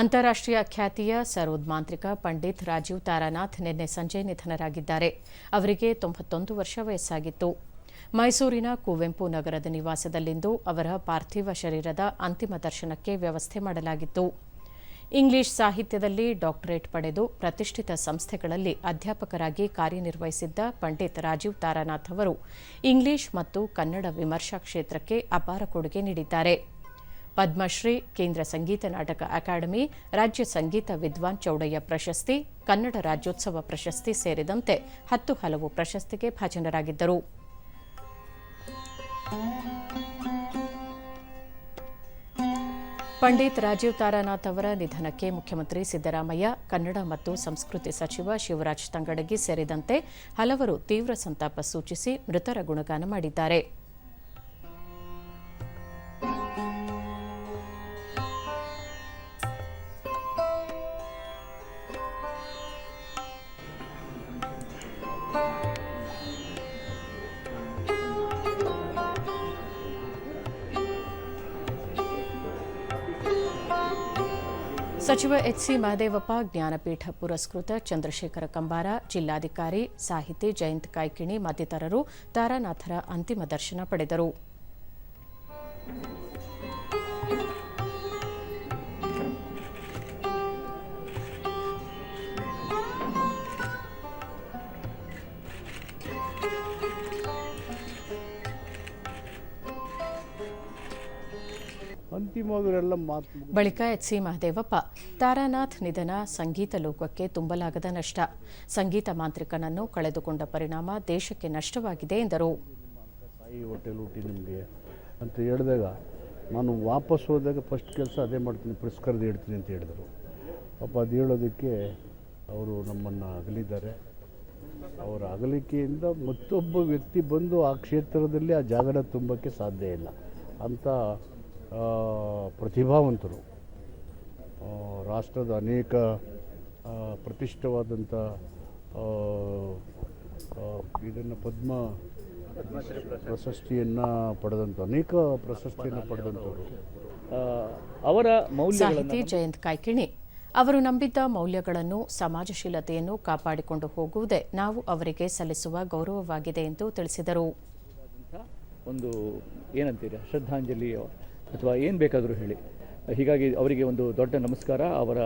ಅಂತಾರಾಷ್ಟ್ರೀಯ ಖ್ಯಾತಿಯ ಸರೋದ್ ಮಾಂತ್ರಿಕ ಪಂಡಿತ್ ರಾಜೀವ್ ತಾರಾನಾಥ್ ನಿನ್ನೆ ಸಂಜೆ ನಿಧನರಾಗಿದ್ದಾರೆ. ಅವರಿಗೆ ತೊಂಬತ್ತೊಂದು ವರ್ಷ ವಯಸ್ಸಾಗಿತ್ತು. ಮೈಸೂರಿನ ಕುವೆಂಪು ನಗರದ ನಿವಾಸದಲ್ಲಿಂದು ಅವರ ಪಾರ್ಥಿವ ಶರೀರದ ಅಂತಿಮ ದರ್ಶನಕ್ಕೆ ವ್ಯವಸ್ಥೆ ಮಾಡಲಾಗಿತ್ತು. ಇಂಗ್ಲಿಷ್ ಸಾಹಿತ್ಯದಲ್ಲಿ ಡಾಕ್ಟರೇಟ್ ಪಡೆದು ಪ್ರತಿಷ್ಠಿತ ಸಂಸ್ಥೆಗಳಲ್ಲಿ ಅಧ್ಯಾಪಕರಾಗಿ ಕಾರ್ಯನಿರ್ವಹಿಸಿದ್ದ ಪಂಡಿತ್ ರಾಜೀವ್ ತಾರಾನಾಥ್ ಅವರು ಇಂಗ್ಲಿಷ್ ಮತ್ತು ಕನ್ನಡ ವಿಮರ್ಶಾ ಕ್ಷೇತ್ರಕ್ಕೆ ಅಪಾರ ಕೊಡುಗೆ ನೀಡಿದ್ದಾರೆ. ಪದ್ಮಶ್ರೀ, ಕೇಂದ್ರ ಸಂಗೀತ ನಾಟಕ ಅಕಾಡೆಮಿ, ರಾಜ್ಯ ಸಂಗೀತ ವಿದ್ವಾನ್ ಚೌಡಯ್ಯ ಪ್ರಶಸ್ತಿ, ಕನ್ನಡ ರಾಜ್ಯೋತ್ಸವ ಪ್ರಶಸ್ತಿ ಸೇರಿದಂತೆ ಹತ್ತು ಹಲವು ಪ್ರಶಸ್ತಿಗೆ ಭಾಜನರಾಗಿದ್ದರು. ಪಂಡಿತ್ ರಾಜೀವ್ ತಾರಾನಾಥ್ ಅವರ ನಿಧನಕ್ಕೆ ಮುಖ್ಯಮಂತ್ರಿ ಸಿದ್ದರಾಮಯ್ಯ, ಕನ್ನಡ ಮತ್ತು ಸಂಸ್ಕೃತಿ ಸಚಿವ ಶಿವರಾಜ್ ತಂಗಡಗಿ ಸೇರಿದಂತೆ ಹಲವರು ತೀವ್ರ ಸಂತಾಪ ಸೂಚಿಸಿ ಮೃತರ ಗುಣಗಾನ ಮಾಡಿದ್ದಾರೆ. ಸಚಿವ ಎಚ್ಸಿ ಮಹದೇವಪ್ಪ, ಜ್ಞಾನಪೀಠ ಪುರಸ್ಕೃತ ಚಂದ್ರಶೇಖರ ಕಂಬಾರ, ಜಿಲ್ಲಾಧಿಕಾರಿ ಸಾಹಿತಿ ಜಯಂತ್ ಕಾಯ್ಕಿಣಿ ಮತ್ತಿತರರು ತಾರಾನಾಥರ ಅಂತಿಮ ದರ್ಶನ ಪಡೆದರು. ಅಂತಿಮವಾಗಿ ಇವರೆಲ್ಲ ಮಾತು ಬಳಿಕ ಎಚ್ ಸಿ ಮಹದೇವಪ್ಪ ತಾರಾನಾಥ್ ನಿಧನ ಸಂಗೀತ ಲೋಕಕ್ಕೆ ತುಂಬಲಾಗದ ನಷ್ಟ. ಸಂಗೀತ ಮಾಂತ್ರಿಕನನ್ನು ಕಳೆದುಕೊಂಡ ಪರಿಣಾಮ ದೇಶಕ್ಕೆ ನಷ್ಟವಾಗಿದೆ ಎಂದರು. ತಾಯಿ ಹೋಟೆಲ್ ಊಟಿ ನಿಮಗೆ ಅಂತ ಹೇಳಿದಾಗ ನಾನು ವಾಪಸ್ ಹೋದಾಗ ಫಸ್ಟ್ ಕೆಲಸ ಅದೇ ಮಾಡ್ತೀನಿ ಪುರಸ್ಕಾರದ ಹೇಳ್ತೀನಿ ಅಂತ ಹೇಳಿದರು. ಪಾಪ ಅದು ಹೇಳೋದಕ್ಕೆ ಅವರು ನಮ್ಮನ್ನು ಅಗಲಿದ್ದಾರೆ. ಅವರ ಅಗಲಿಕೆಯಿಂದ ಮತ್ತೊಬ್ಬ ವ್ಯಕ್ತಿ ಬಂದು ಆ ಕ್ಷೇತ್ರದಲ್ಲಿ ಆ ಜಾಗರಣ ತುಂಬಕ್ಕೆ ಸಾಧ್ಯ ಇಲ್ಲ. ಆ, ಪ್ರತಿಭಾವಂತರು. ಆ, ರಾಷ್ಟ್ರದ ಅನೇಕ ಆ, ಪ್ರತಿಷ್ಠವಾದಂಥ ಇದನ್ನು ಪದ್ಮ ಪ್ರಶಸ್ತಿಯನ್ನು ಪಡೆದಂಥ ಅನೇಕ ಪ್ರಶಸ್ತಿಯನ್ನು ಪಡೆದಂಥವರು ಆ, ಅವರ ಮೌಲ್ಯ ಸಾಹಿತಿ ಜಯಂತ್ ಕಾಯ್ಕಿಣಿ ಅವರು ನಂಬಿದ್ದ ಮೌಲ್ಯಗಳನ್ನು ಸಮಾಜಶೀಲತೆಯನ್ನು ಕಾಪಾಡಿಕೊಂಡು ಹೋಗುವುದೇ ನಾವು ಅವರಿಗೆ ಸಲ್ಲಿಸುವ ಗೌರವವಾಗಿದೆ ಎಂದು ತಿಳಿಸಿದರು. ಒಂದು ಏನಂತೀರಿ ಶ್ರದ್ಧಾಂಜಲಿ ಅಥವಾ ಏನು ಬೇಕಾದರೂ ಹೇಳಿ. ಹೀಗಾಗಿ ಅವರಿಗೆ ಒಂದು ದೊಡ್ಡ ನಮಸ್ಕಾರ. ಅವರ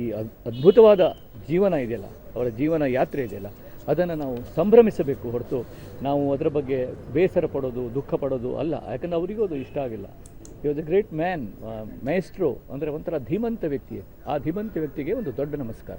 ಈ ಅದ್ಭುತವಾದ ಜೀವನ ಇದೆಯಲ್ಲ, ಅವರ ಜೀವನ ಯಾತ್ರೆ ಇದೆಯಲ್ಲ, ಅದನ್ನು ನಾವು ಸಂಭ್ರಮಿಸಬೇಕು ಹೊರತು ನಾವು ಅದರ ಬಗ್ಗೆ ಬೇಸರ ಪಡೋದು, ದುಃಖ ಪಡೋದು ಅಲ್ಲ. ಯಾಕಂದರೆ ಅವರಿಗೂ ಅದು ಇಷ್ಟ ಆಗಿಲ್ಲ. ಈ ವಾಸ್ ಗ್ರೇಟ್ ಮ್ಯಾನ್ ಮೈಸ್ಟ್ರೋ ಅಂದರೆ ಒಂಥರ ಧೀಮಂತ ವ್ಯಕ್ತಿ ಆ ಧೀಮಂತ ವ್ಯಕ್ತಿಗೆ ಒಂದು ದೊಡ್ಡ ನಮಸ್ಕಾರ.